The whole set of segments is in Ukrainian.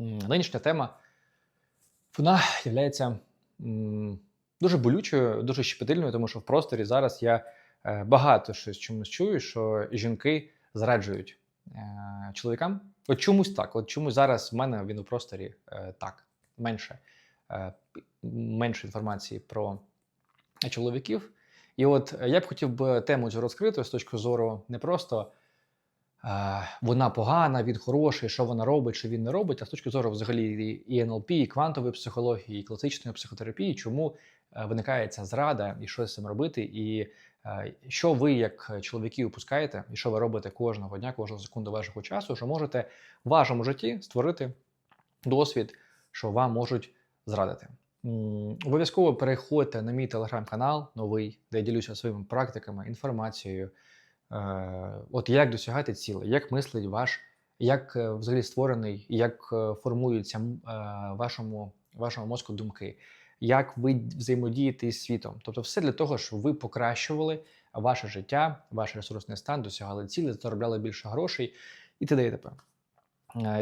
Нинішня тема вона є дуже болючою, дуже щепетильною, тому що в просторі зараз я е, багато щось чомусь чую, що жінки зраджують е, чоловікам. От чомусь так. От чомусь зараз в мене він у просторі е, так менше, менше інформації про чоловіків. І от я б хотів би тему цю розкрити з точки зору не просто вона погана, він хороший, що вона робить, що він не робить, а з точки зору взагалі і- НЛП, і квантової психології, і класичної психотерапії, чому е, виникає ця зрада, і що з цим робити, і е, що ви, як чоловіки, упускаєте, і що ви робите кожного дня, кожну секунду вашого часу, що можете в вашому житті створити досвід, що вам можуть зрадити. Обов'язково переходьте на мій телеграм-канал новий, де я ділюся своїми практиками, інформацією. Е, От як досягати цілей, як мислить ваш, як е, взагалі створений, як е, формуються вашому, вашому мозку думки, як ви взаємодієте із світом. Тобто, все для того, щоб ви покращували ваше життя, ваш ресурсний стан, досягали цілей, заробляли більше грошей і т.д. і т.п.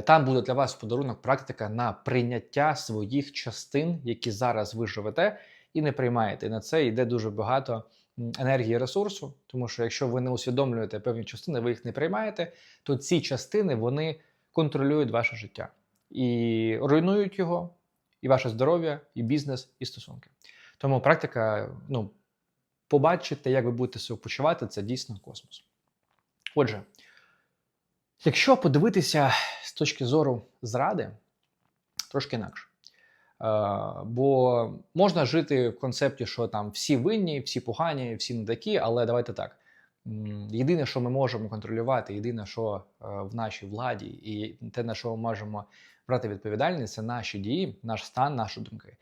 Там буде для вас подарунок практика на прийняття своїх частин, які зараз ви живете, і не приймаєте. І на це йде дуже багато енергії ресурсу, тому що якщо ви не усвідомлюєте певні частини, ви їх не приймаєте, то ці частини вони контролюють ваше життя і руйнують його, і ваше здоров'я, і бізнес, і стосунки. Тому практика, ну, побачити, як ви будете себе почувати, це дійсно космос. Отже, Якщо подивитися з точки зору зради, трошки інакше. Е, бо можна жити в концепті, що там всі винні, всі погані, всі не такі, але давайте так. Єдине, що ми можемо контролювати, єдине, що е, в нашій владі, і те, на що ми можемо брати відповідальність, це наші дії, наш стан, наші думки.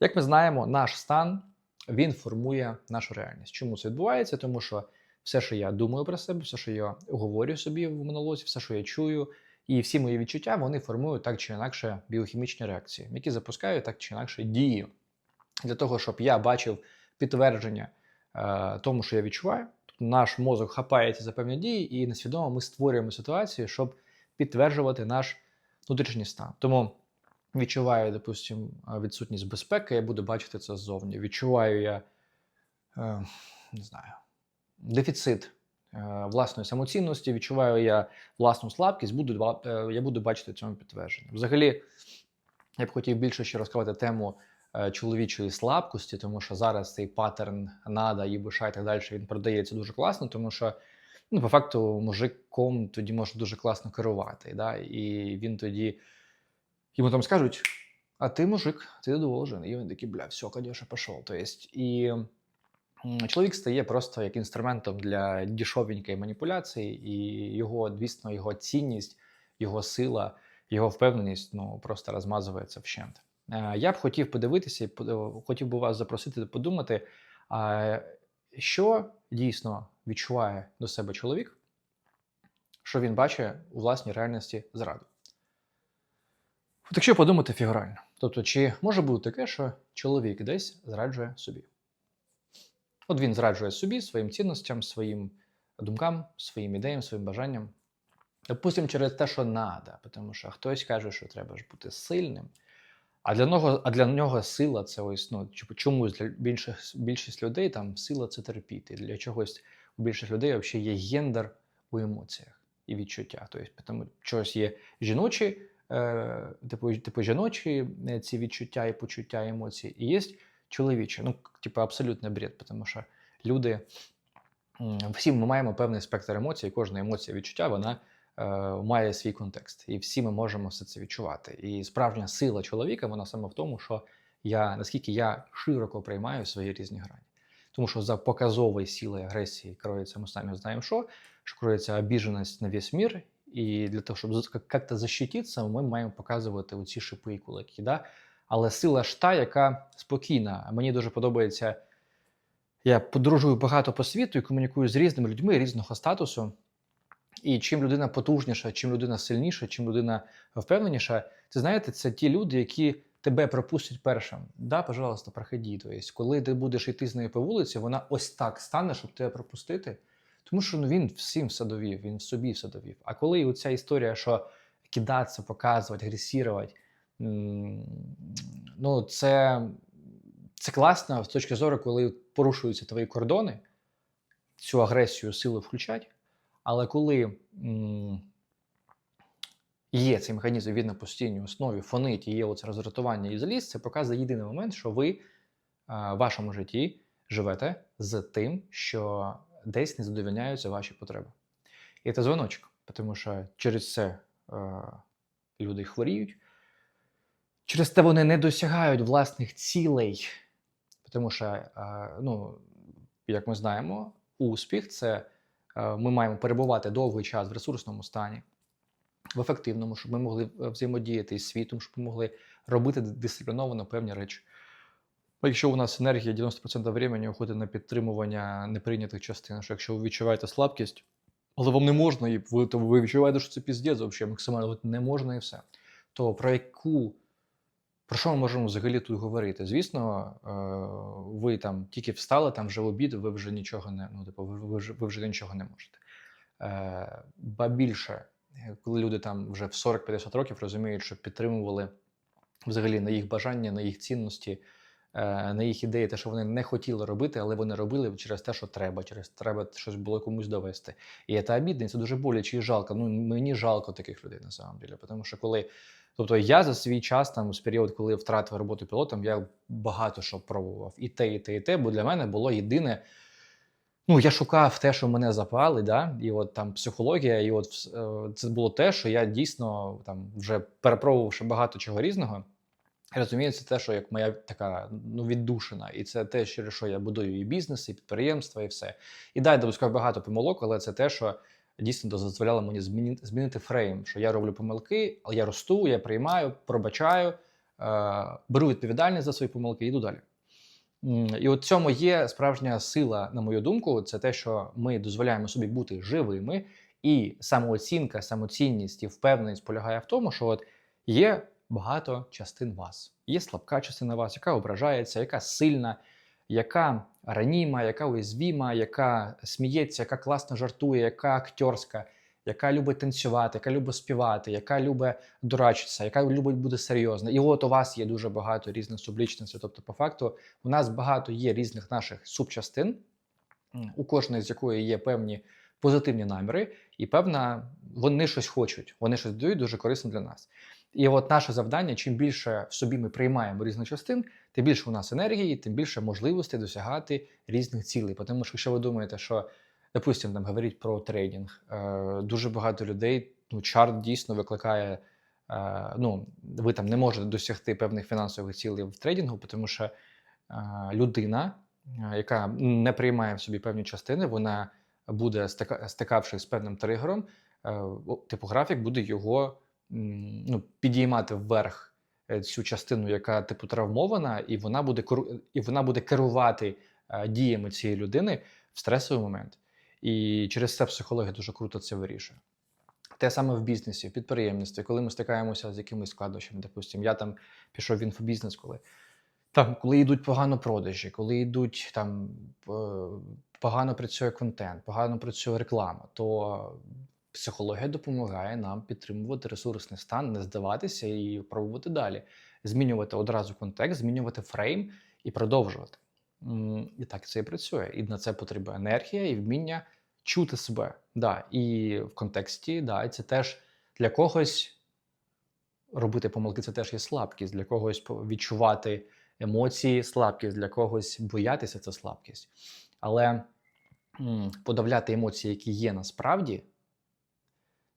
Як ми знаємо, наш стан він формує нашу реальність. Чому це відбувається? Тому що все, що я думаю про себе, все, що я говорю собі в монолозі, все, що я чую, і всі мої відчуття, вони формують так чи інакше біохімічні реакції, які запускають так чи інакше дію для того, щоб я бачив підтвердження е, тому, що я відчуваю. Тобто наш мозок хапається за певні дії, і несвідомо ми створюємо ситуацію, щоб підтверджувати наш внутрішній стан. Тому відчуваю, допустимо, відсутність безпеки, я буду бачити це ззовні. Відчуваю я е, не знаю, дефіцит власної самоцінності, відчуваю я власну слабкість, буду, е, я буду бачити цьому підтвердження. Взагалі, я б хотів більше ще розкривати тему е, чоловічої слабкості, тому що зараз цей паттерн нада, ЄБШ і так далі він продається дуже класно, тому що ну, по факту мужиком тоді може дуже класно керувати. Да? І він тоді йому там скажуть: а ти мужик, ти должен. І він такий, бля, все, конечно, пішов. Тобто, і чоловік стає просто як інструментом для дешевенької маніпуляції, і його, звісно, його цінність, його сила, його впевненість ну, просто розмазується вщент. Е, Я б хотів подивитися і хотів би вас запросити подумати, що дійсно відчуває до себе чоловік, що він бачить у власній реальності зраду. От якщо подумати фігурально, тобто, чи може бути таке, що чоловік десь зраджує собі? От він зраджує собі своїм цінностям, своїм думкам, своїм ідеям, своїм бажанням. Допустимо, через те, що треба, тому що хтось каже, що треба ж бути сильним. А для нього, а для нього сила це ось ну, чомусь для більших, більшість людей там сила це терпіти. Для чогось у більших людей взагалі є гендер у емоціях і відчуттях. Тобто, тому чогось є жіночі, е, типу, типу жіночі е, ці відчуття і почуття, емоції, і є чоловічі. Ну, типу, абсолютний бред, тому що люди всі ми маємо певний спектр емоцій, і кожна емоція відчуття, вона е, має свій контекст. І всі ми можемо все це відчувати. І справжня сила чоловіка, вона саме в тому, що я наскільки я широко приймаю свої різні грані. Тому що за показовою силою агресії кроється, ми самі знаємо, що, що кроється обіженість на весь мір. І для того, щоб як-то защититися, ми маємо показувати оці шипи і кулаки. Да? Але сила ж та, яка спокійна. Мені дуже подобається. Я подорожую багато по світу і комунікую з різними людьми різного статусу. І чим людина потужніша, чим людина сильніша, чим людина впевненіша, це знаєте, це ті люди, які тебе пропустять першим. Да, пожалуйста, проходи. Тобто, коли ти будеш йти з нею по вулиці, вона ось так стане, щоб тебе пропустити. Тому що ну, він всім все довів, він в собі все довів. А коли оця історія, що кидатися, показувати, агресувати. Ну, це, це класно з точки зору, коли порушуються твої кордони, цю агресію, силу включать. Але коли м, є цей механізм він на постійній основі, фонить і є оце роздратування і злість, це показує єдиний момент, що ви в вашому житті живете з тим, що десь не задовільняються ваші потреби. І це дзвоночок, тому що через це е, люди хворіють, через те вони не досягають власних цілей, тому що, е, ну, як ми знаємо, успіх це е, ми маємо перебувати довгий час в ресурсному стані, в ефективному, щоб ми могли е, взаємодіяти із світом, щоб ми могли робити дисципліновано певні речі. Якщо у нас енергія 90% времени уходить на підтримування неприйнятих частин, що якщо ви відчуваєте слабкість, але вам не можна, і ви, то ви відчуваєте, що це піздець взагалі максимально не можна і все. То про яку про що ми можемо взагалі тут говорити? Звісно, е, ви там тільки встали, там вже обід, ви вже нічого не ну, типу, ви, вже, ви вже нічого не можете. Е, Ба більше, е, коли люди там вже в 40-50 років розуміють, що підтримували взагалі на їх бажання, на їх цінності, на їх ідеї, те, що вони не хотіли робити, але вони робили через те, що треба, через треба щось було комусь довести. І це обідно, це дуже боляче і жалко. Ну мені жалко таких людей на тому що коли. Тобто я за свій час, там з період, коли втратив роботу пілотом, я багато що пробував. І те, і те, і те, бо для мене було єдине. Ну, я шукав те, що мене запали, да? і от там психологія, і от е, це було те, що я дійсно там вже перепробувавши багато чого різного. Розумію, це те, що як моя така ну, віддушина, і це те, через що я будую і бізнес, і підприємства, і все. І далі допускав багато помилок, але це те, що дійсно дозволяло мені змінити, змінити фрейм, що я роблю помилки, але я росту, я приймаю, пробачаю, е, беру відповідальність за свої помилки і йду далі. І от цьому є справжня сила, на мою думку, це те, що ми дозволяємо собі бути живими, і самооцінка, самоцінність і впевненість полягає в тому, що от є багато частин вас. Є слабка частина вас, яка ображається, яка сильна, яка раніма, яка уязвіма, яка сміється, яка класно жартує, яка актерська, яка любить танцювати, яка любить співати, яка любить дурачитися, яка любить бути серйозна. І от у вас є дуже багато різних сублічностей. Тобто, по факту, у нас багато є різних наших субчастин, у кожної з якої є певні позитивні наміри, і певна, вони щось хочуть, вони щось дають дуже корисно для нас. І от наше завдання: чим більше в собі ми приймаємо різних частин, тим більше у нас енергії, тим більше можливостей досягати різних цілей. Тому що якщо ви думаєте, що, допустимо, там говорять про трейдинг, е, дуже багато людей, ну, чарт дійсно викликає. е, Ну, ви там не можете досягти певних фінансових цілей в трейдингу, тому що е, людина, яка не приймає в собі певні частини, вона буде стикавшись з певним тригером, типу графік буде його ну, підіймати вверх е, цю частину, яка типу травмована, і вона буде і вона буде керувати е, діями цієї людини в стресовий момент. І через це психологія дуже круто це вирішує. Те саме в бізнесі, в підприємництві, коли ми стикаємося з якимись складнощами, допустимо, я там пішов в інфобізнес, коли там, коли йдуть погано продажі, коли йдуть там е, погано працює контент, погано працює реклама, то психологія допомагає нам підтримувати ресурсний стан, не здаватися і пробувати далі, змінювати одразу контекст, змінювати фрейм і продовжувати. І так це і працює. І на це потрібна енергія і вміння чути себе. Да, і в контексті, да, це теж для когось робити помилки це теж є слабкість, для когось відчувати емоції слабкість, для когось боятися це слабкість. Але подавляти емоції, які є насправді,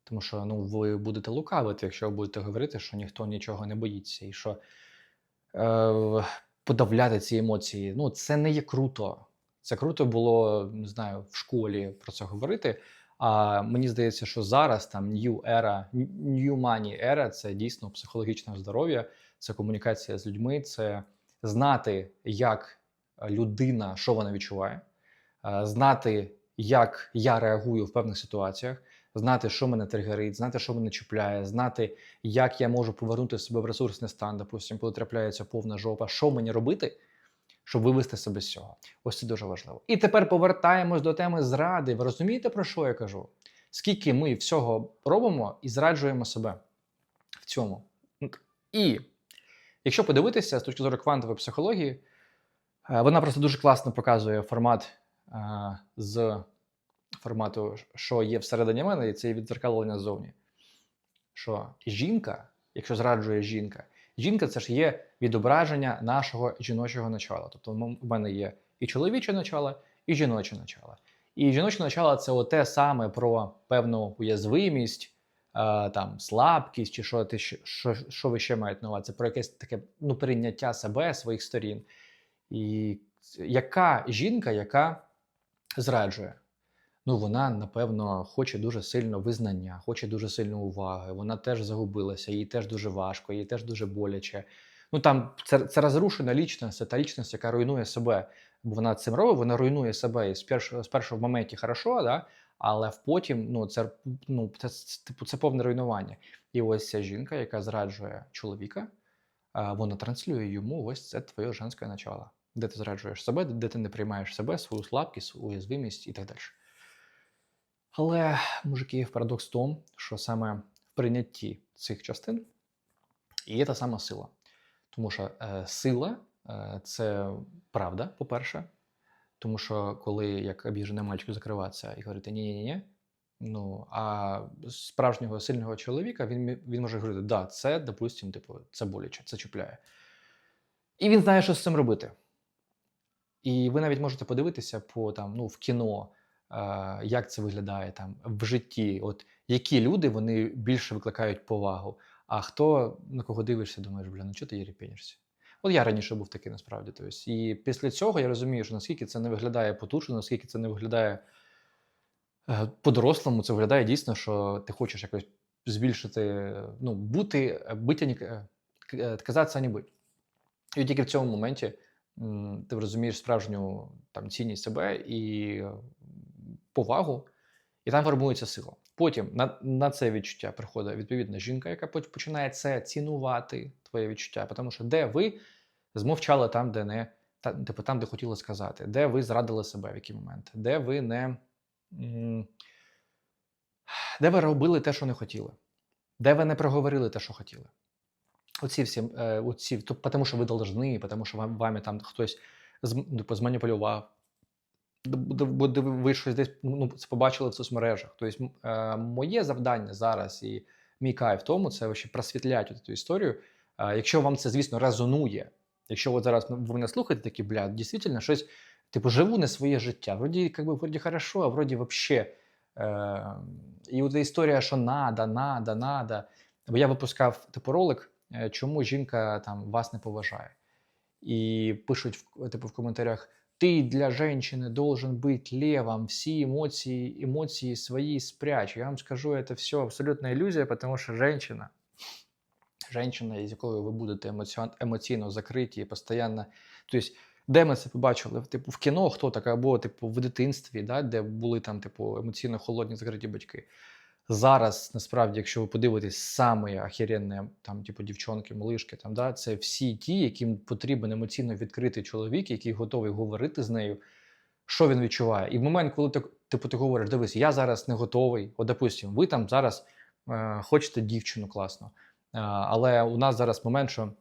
тому що ну, ви будете лукавити, якщо ви будете говорити, що ніхто нічого не боїться, і що е, подавляти ці емоції, ну, це не є круто. Це круто було, не знаю, в школі про це говорити. А мені здається, що зараз там new era, new money era – це дійсно психологічне здоров'я, це комунікація з людьми, це знати, як людина, що вона відчуває, е, знати, як я реагую в певних ситуаціях, знати, що мене тригерить, знати, що мене чіпляє, знати, як я можу повернути себе в ресурсний стан, допустимо, коли трапляється повна жопа, що мені робити, щоб вивести себе з цього. Ось це дуже важливо. І тепер повертаємось до теми зради. Ви розумієте, про що я кажу? Скільки ми всього робимо і зраджуємо себе? в цьому. І якщо подивитися з точки зору квантової психології, е, вона просто дуже класно показує формат е, з формату, що є всередині мене, і це є відзеркалення ззовні. Що жінка, якщо зраджує жінка, жінка це ж є відображення нашого жіночого начала. Тобто в мене є і чоловіче начало, і жіноче начало. І жіноче начало це те саме про певну уязвимість, е, там, слабкість, чи що, ти, що, що ви ще маєте на увазі, це про якесь таке ну, прийняття себе, своїх сторін. І яка жінка, яка зраджує? Ну, вона, напевно, хоче дуже сильно визнання, хоче дуже сильно уваги. Вона теж загубилася, їй теж дуже важко, їй теж дуже боляче. Ну там це, це розрушена лічність, це та лічність, яка руйнує себе. Бо вона цим робить, вона руйнує себе. І першого, з першого в моменті хорошо, да? але потім ну, це, ну, це, типу, це повне руйнування. І ось ця жінка, яка зраджує чоловіка, вона транслює йому ось це твоє женське начало, де ти зраджуєш себе, де ти не приймаєш себе, свою слабкість, уязвимість і так далі. Але, мужики, парадокс в тому, що саме в прийнятті цих частин є та сама сила. Тому що е, сила е, це правда, по-перше. Тому що коли як обіжений мальчик закриватися і говорити ні-ні-ні, ну а справжнього сильного чоловіка він, він може говорити, да, це, допустим, типу, це боляче, це чіпляє. І він знає, що з цим робити. І ви навіть можете подивитися по там, ну, в кіно, як це виглядає там в житті. От які люди вони більше викликають повагу, а хто на кого дивишся, думаєш, бля, ну чого ти єрепенішся? От я раніше був такий насправді. Тобто, і після цього я розумію, що наскільки це не виглядає потужно, наскільки це не виглядає е, по-дорослому, це виглядає дійсно, що ти хочеш якось збільшити, ну, бути, е, бити, к- е, казатися, а бути. І тільки в цьому моменті ти розумієш справжню там, цінність себе і е, повагу, і там формується сила. Потім на, на це відчуття приходить відповідна жінка, яка поч- починає це цінувати, твоє відчуття. Тому що де ви змовчали там, де не типу, там, де хотіли сказати, де ви зрадили себе в який момент, де ви не де ви робили те, що не хотіли, де ви не проговорили те, що хотіли. Оці всі, е, оці, то, тому що ви должны, тому що вам, вами там хтось типу, зманіпулював, Бо ви щось десь ну, побачили в соцмережах. Тобто, е, моє завдання зараз і мій кайф в тому, це вообще просвітляти цю історію. Е, якщо вам це, звісно, резонує, якщо от зараз ви мене слухаєте, такі, бля, дійсно щось, типу, живу не своє життя. Вроді, как би, вроді хорошо, а вроді вообще. Е, і от історія, що надо, надо, надо. Бо я випускав типу ролик, е, чому жінка там вас не поважає. І пишуть типу, в коментарях: ти для женщины должен быть левом, всі емоції, емоції свої спрячь. Я вам скажу, це все абсолютна ілюзія, тому що женщина, женщина, з якою ви будете емоціон, емоційно закриті і постійно. Тобто, де ми це побачили? Типу, в кіно хто так, або типу, в дитинстві, да, де були там типу, емоційно холодні закриті батьки. Зараз, насправді, якщо ви подивитесь, саме охеренні, там, типу, дівчонки, малишки, там, да, це всі ті, яким потрібен емоційно відкритий чоловік, який готовий говорити з нею, що він відчуває. І в момент, коли ти, типу, ти говориш, дивись, я зараз не готовий, от, допустим, ви там зараз е, хочете дівчину класно, е, але у нас зараз момент, що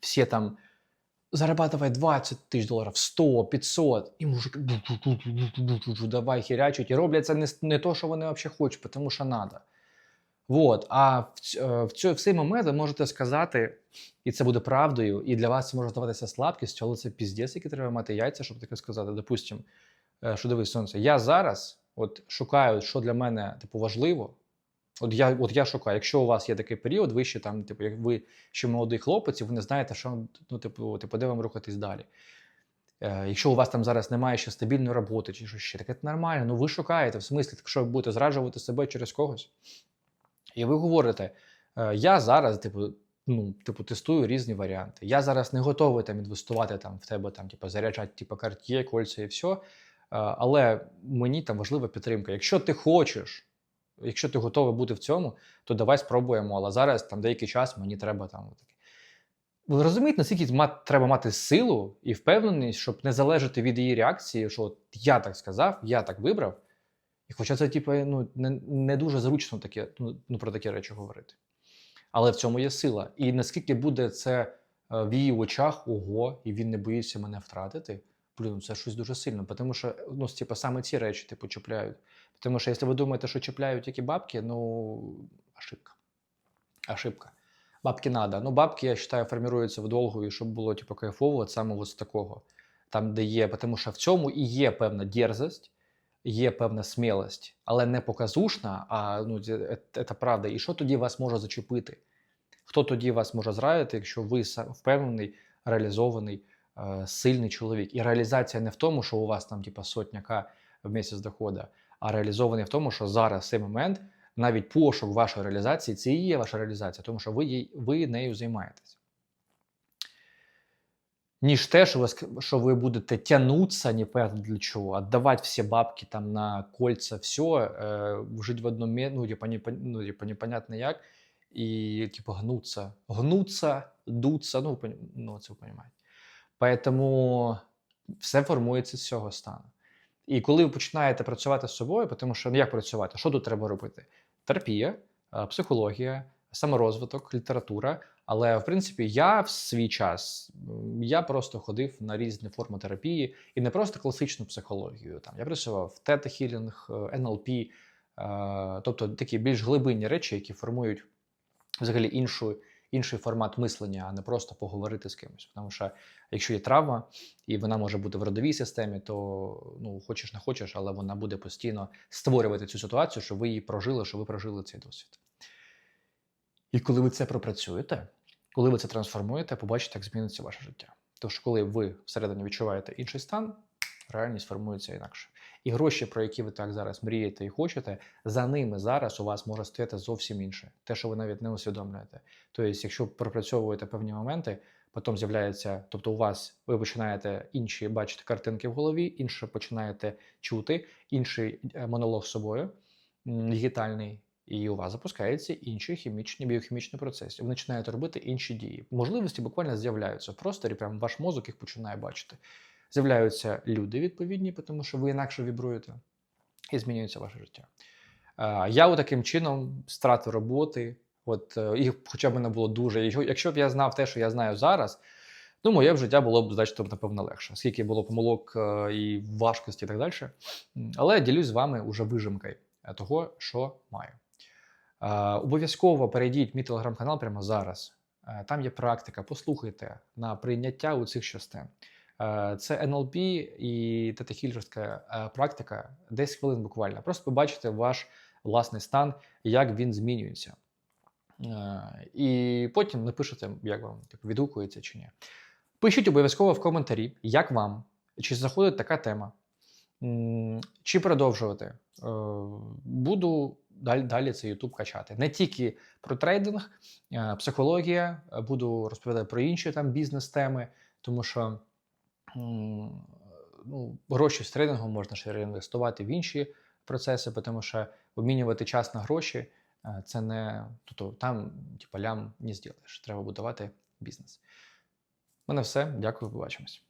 всі там зарабатывай 20 тисяч доларів, 100, 500, і мужики давай херячуть, і роблять це не, не то, що вони взагалі хочуть, тому що треба. Вот. А в, е, в, в цей момент ви можете сказати, і це буде правдою, і для вас це може здаватися слабкістю, але це піздець, який треба мати яйця, щоб таке сказати. Допустим, що дивись, сонце, я зараз от шукаю, що для мене типу, важливо. От я, от я шукаю, якщо у вас є такий період, ви ще там, типу, як ви ще молодий хлопець, і ви не знаєте, що ну, типу, типу, де вам рухатись далі. Е, якщо у вас там зараз немає ще стабільної роботи чи що ще, таке це нормально. Ну ви шукаєте, в смислі, так що ви будете зраджувати себе через когось. І ви говорите: е, я зараз, типу, ну, типу, тестую різні варіанти. Я зараз не готовий там інвестувати там в тебе там, типу, заряджати типу, карт'є, кольця і все. Е, але мені там важлива підтримка. Якщо ти хочеш, якщо ти готовий бути в цьому, то давай спробуємо. Але зараз там деякий час мені треба там таке. Ви розумієте, наскільки ма- треба мати силу і впевненість, щоб не залежати від її реакції, що от я так сказав, я так вибрав. І хоча це, типу, ну, не, не дуже зручно таке, ну, ну, про такі речі говорити. Але в цьому є сила. І наскільки буде це е, в її очах, ого, і він не боїться мене втратити. Блін, це щось дуже сильно, тому що ну, типу, саме ці речі типу, чіпляють. Тому що якщо ви думаєте, що чіпляють тільки бабки, ну ошибка. Ошибка. Бабки надо. Ну, бабки, я вважаю, формируються вдовго, і щоб було типу, кайфово, от саме ось такого. Там, де є, тому що в цьому і є певна дерзость, є певна смілость, але не показушна, а ну, це, це правда. І що тоді вас може зачепити? Хто тоді вас може зрадити, якщо ви впевнений, реалізований, е, сильний чоловік? І реалізація не в тому, що у вас там типу, сотняка в місяць доходу, а реалізований в тому, що зараз цей момент навіть пошук вашої реалізації це і є ваша реалізація, тому що ви, їй- ви нею займаєтесь. Ніж те, що ви, що ви будете тягнутися непонятно для чого, отдавати всі бабки там на кольца, все, э, жить в одному ну, типа, ну, типа, непонятно як, і типа гнуться, гнуться, дуться, ну, ну це ви розумієте. Поэтому все формується з цього стану. І коли ви починаєте працювати з собою, тому що ну як працювати? Що тут треба робити? Терапія, е, психологія, саморозвиток, література. Але в принципі, я в свій час я просто ходив на різні форми терапії і не просто класичну психологію. Там я працював тета-хілінг, е, НЛП, е, тобто такі більш глибинні речі, які формують взагалі іншу, інший формат мислення, а не просто поговорити з кимось. Тому що якщо є травма, і вона може бути в родовій системі, то ну хочеш не хочеш, але вона буде постійно створювати цю ситуацію, що ви її прожили, що ви прожили цей досвід. І коли ви це пропрацюєте, коли ви це трансформуєте, побачите, як зміниться ваше життя. Тож, коли ви всередині відчуваєте інший стан, реальність формується інакше. І гроші, про які ви так зараз мрієте і хочете, за ними зараз у вас може стояти зовсім інше, те, що ви навіть не усвідомлюєте. Тобто, якщо пропрацьовуєте певні моменти, потім з'являється, тобто у вас ви починаєте інші бачити картинки в голові, інше починаєте чути, інший е, монолог з собою м, дигітальний, і у вас запускаються інші хімічні біохімічні процеси. Ви починаєте робити інші дії. Можливості буквально з'являються в просторі, прямо ваш мозок їх починає бачити. З'являються люди відповідні, тому що ви інакше вібруєте, і змінюється ваше життя. Е, Я от таким чином стратив роботи. От е, і хоча б не було дуже. Якщо- б я знав те, що я знаю зараз, ну моє б життя було б, значить, напевно, легше. Скільки було помилок е, і важкості, і так далі. Але ділюсь з вами уже вижимкою е, того, що маю. Е, Обов'язково перейдіть мій телеграм-канал прямо зараз. Е, Там є практика, послухайте на прийняття у цих частин. Е, Це НЛП і тетахільжерська е, практика 10 хвилин буквально. Просто побачите ваш власний стан, як він змінюється. Е, І потім напишете, як вам типу, відгукується чи ні. Пишіть обов'язково в коментарі, як вам, чи заходить така тема, чи продовжувати. Буду далі, далі YouTube качати. Не тільки про трейдинг, психологія, буду розповідати про інші там бізнес-теми, тому що ну, гроші з трейдингу можна ще реінвестувати в інші процеси, тому що обмінювати час на гроші е, це не тобто, там, типа лям не зробиш. Треба будувати бізнес. У мене все. Дякую, побачимось.